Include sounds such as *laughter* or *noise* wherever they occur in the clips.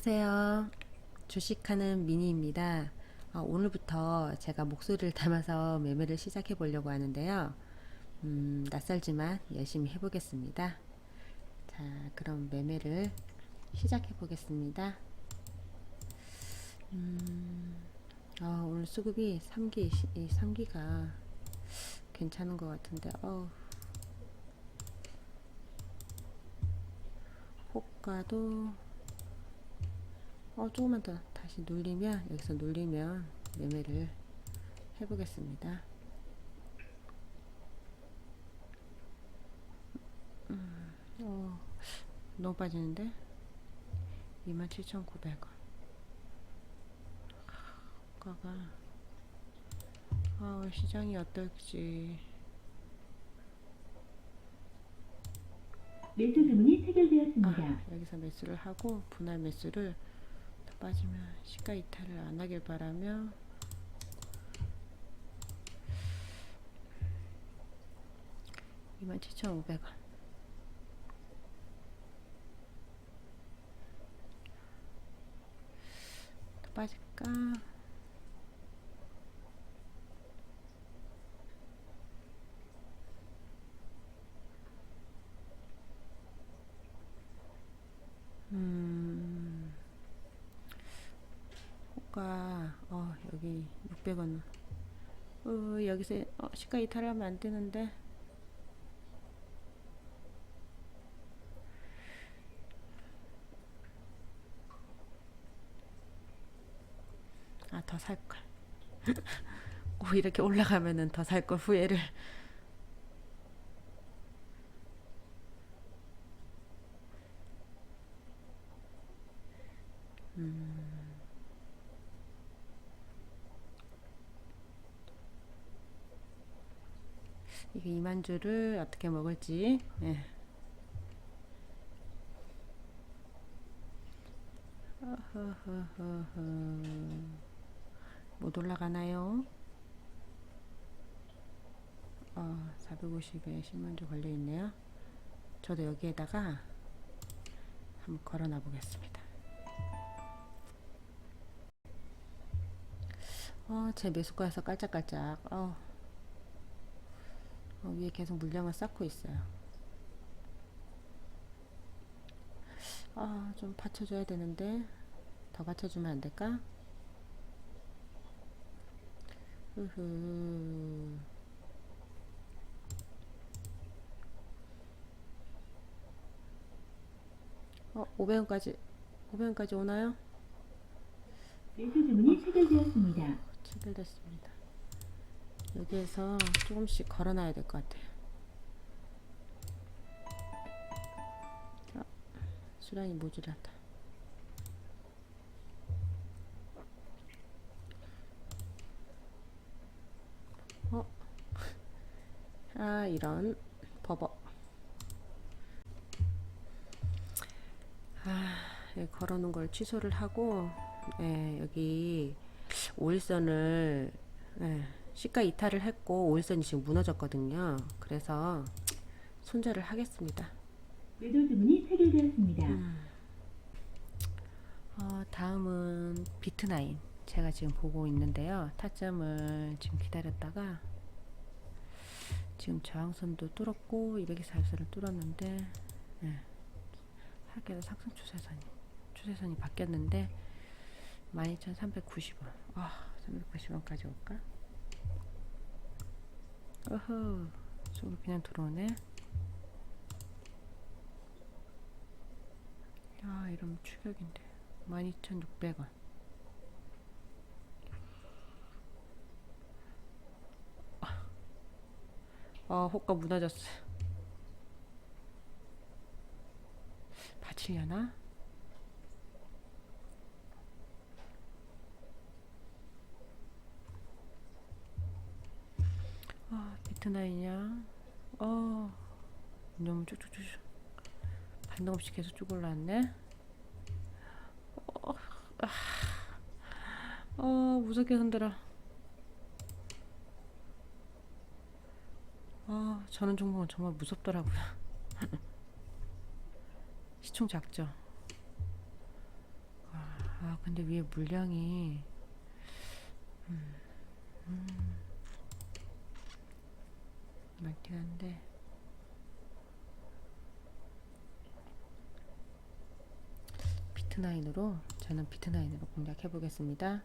안녕하세요. 주식하는 미니입니다. 어, 오늘부터 제가 목소리를 담아서 매매를 시작해 보려고 하는데요. 음, 낯설지만 열심히 해보겠습니다. 자, 그럼 매매를 시작해 보겠습니다. 음, 어, 오늘 수급이 3기, 이 3기가 괜찮은 것 같은데, 어 호가도 어, 조금만 더 다시 눌리면 여기서 눌리면 매매를 해보겠습니다. 음, 어, 너무 빠지는데 27,900원. 가가 아, 시장이 어떨지 매수 주문이 체결되었습니다. 아, 여기서 매수를 하고 분할 매수를 더 빠지면 시가 이탈을 안 하길 바라며 이만 칠천오백 원더 빠질까? 호가 어 여기 600원. 어 여기서 어, 시가 이탈하면 안 되는데. 아 더 살 걸. *laughs* 오 이렇게 올라가면은 더 살 걸 후회를. 이게 2만 주를 어떻게 먹을지. 예. 못 올라가나요? 어, 450에 10만 주 걸려 있네요. 저도 여기에다가 한번 걸어놔 보겠습니다. 어, 제 매수가에서 깔짝깔짝. 어. 어, 위에 계속 물량을 쌓고 있어요. 아, 좀 받쳐줘야 되는데 더 받쳐주면 안 될까? 으흐. 어, 500원까지 500원까지 오나요? 매수 주문이 체결되었습니다. 체결됐습니다. 여기에서 조금씩 걸어놔야 될 것 같아요. 아, 수량이 모자라다. 어? *laughs* 아, 이런 버버. 아, 여기 걸어놓은 걸 취소를 하고, 예, 여기 5일선을 예, 시가 이탈을 했고 5일선이 지금 무너졌거든요. 그래서 손절을 하겠습니다. 매도 주문이 체결되었습니다. 어, 다음은 비트나인 제가 지금 보고 있는데요. 타점을 지금 기다렸다가 지금 저항선도 뚫었고 224선을 뚫었는데 예, 하계도 상승 추세선이 추세선이 바뀌었는데 12,390원 아 390원까지 올까? 어허 속으로 그냥 들어오네. 야 이러면 추격인데. 12,600원. 아 호가 무너졌어. 받치려나? 비트나이냐? 어 너무 쭉쭉쭉 반등 없이 계속 쭉 올라왔네. 어, 아, 어 무섭게 흔들어. 아 저는 종목은 정말 무섭더라고요. *laughs* 시총 작죠. 아, 아 근데 위에 물량이 음, 음, 많긴 한데. 비트나인으로 저는 비트나인으로 공략해 보겠습니다.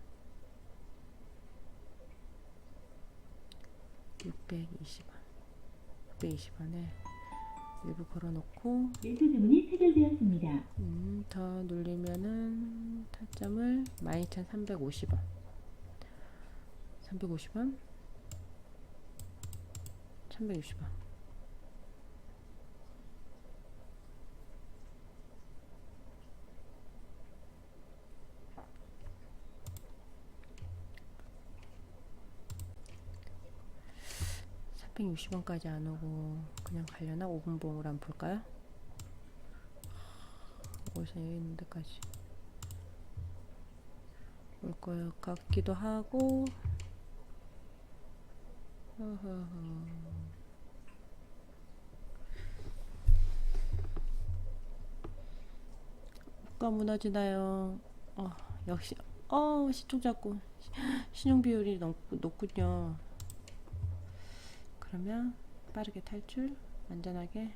620원. 620원에 일부 걸어놓고. 매수 주문이 체결되었습니다. 음, 더 눌리면은 타점을 12,350원. 350원 360원 (360원까지) 안 오고 그냥 가려나 5분 봉을 한번 볼까요? 어디서 여기 있는 데까지 올 것 같기도 하고 허허허. 뭐가 무너지나요? 어, 역시 어 시총 잡고 신용 비율이 높, 높군요. 그러면 빠르게 탈출 안전하게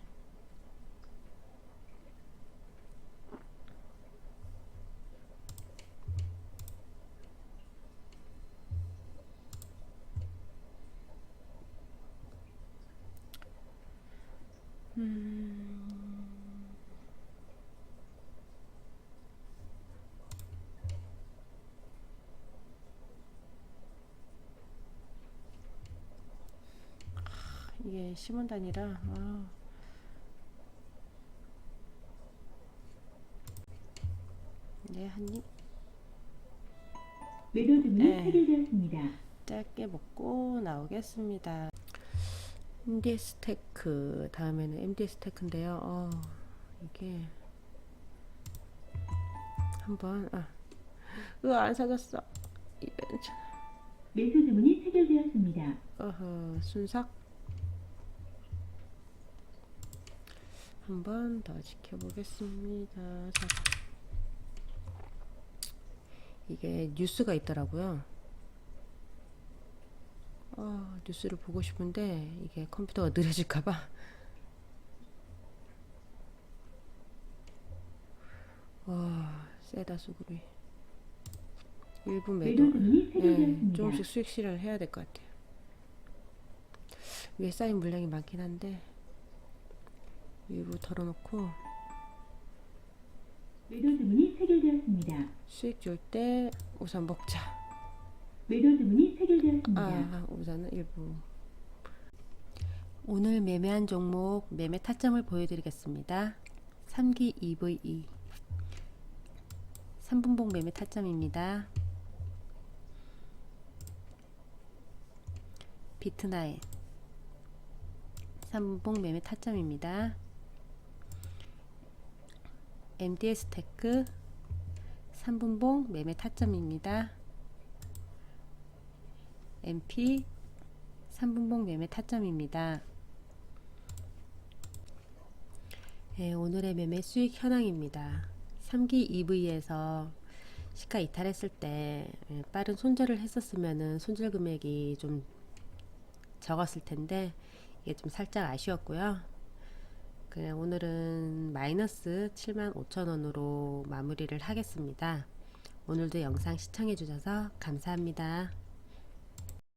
이게 심원 단위라 아. 네 한입 주문이 네. 체결되었습니다. 짧게 먹고 나오겠습니다. MDS 테크 다음에는 MDS 테크인데요. 어, 이게 한번 아, 으안 사졌어. 이런 참- 매수 주문이 체결되었습니다. 어허 순삭 한 번 더 지켜보겠습니다. 자. 이게 뉴스가 있더라고요. 아, 뉴스를 보고 싶은데 이게 컴퓨터가 느려질까봐. 와, 세다 수급이. 일부 매도. 네. 조금씩 수익 실현을 해야 될 것 같아요. 위에 쌓인 물량이 많긴 한데 일부 털어놓고 매도 주문이 체결되었습니다. 수익 줄 때 우선 먹자. 매도 주문이 체결되었습니다. 아, 우선은 일부. 오늘 매매한 종목 매매 타점을 보여드리겠습니다. 3기 EVE 3분봉 매매 타점입니다. 비트나인 3분봉 매매 타점입니다. MDS 테크 3분봉 매매 타점입니다. MP 3분봉 매매 타점입니다. 예, 오늘의 매매 수익 현황입니다. 3기 EV에서 시가 이탈했을 때 예, 빠른 손절을 했었으면은 손절 금액이 좀 적었을 텐데 이게 좀 살짝 아쉬웠고요. 그냥 오늘은 마이너스 75,000원으로 마무리를 하겠습니다. 오늘도 영상 시청해 주셔서 감사합니다.